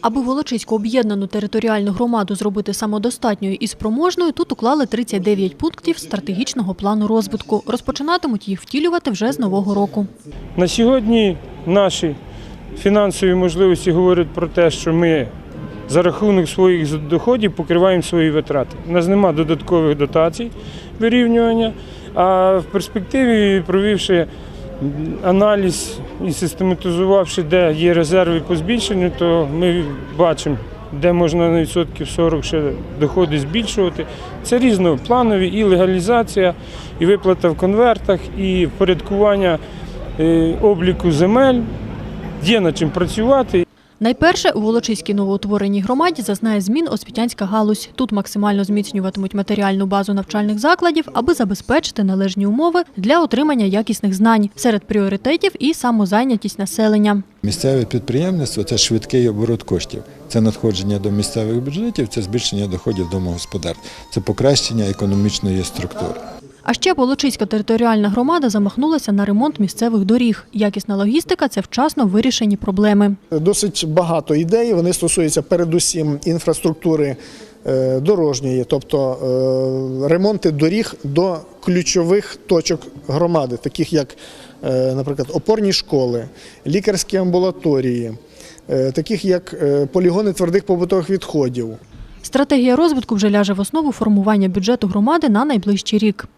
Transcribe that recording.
Аби Волочиську об'єднану територіальну громаду зробити самодостатньою і спроможною, тут уклали 39 пунктів стратегічного плану розвитку. Розпочинатимуть їх втілювати вже з нового року. На сьогодні наші фінансові можливості говорять про те, що ми за рахунок своїх доходів покриваємо свої витрати. У нас немає додаткових дотацій вирівнювання, а в перспективі, провівши аналіз і систематизувавши, де є резерви по збільшенню, то ми бачимо, де можна на відсотків 40 ще доходи збільшувати. Це різнопланові і легалізація, і виплата в конвертах, і впорядкування е, обліку земель. Є над чим працювати. Найперше у Волочиській новоутвореній громаді зазнає змін освітянська галузь. Тут максимально зміцнюватимуть матеріальну базу навчальних закладів, аби забезпечити належні умови для отримання якісних знань. Серед пріоритетів і самозайнятість населення. Місцеве підприємництво це швидкий оборот коштів. Це надходження до місцевих бюджетів, це збільшення доходів домогосподарств, це покращення економічної структури. А ще Волочиська територіальна громада замахнулася на ремонт місцевих доріг. Якісна логістика це вчасно вирішені проблеми. Досить багато ідей. Вони стосуються передусім інфраструктури е, дорожньої, тобто е, ремонти доріг до ключових точок громади, таких як, е, наприклад, опорні школи, лікарські амбулаторії, таких як полігони твердих побутових відходів. Стратегія розвитку вже ляже в основу формування бюджету громади на найближчий рік.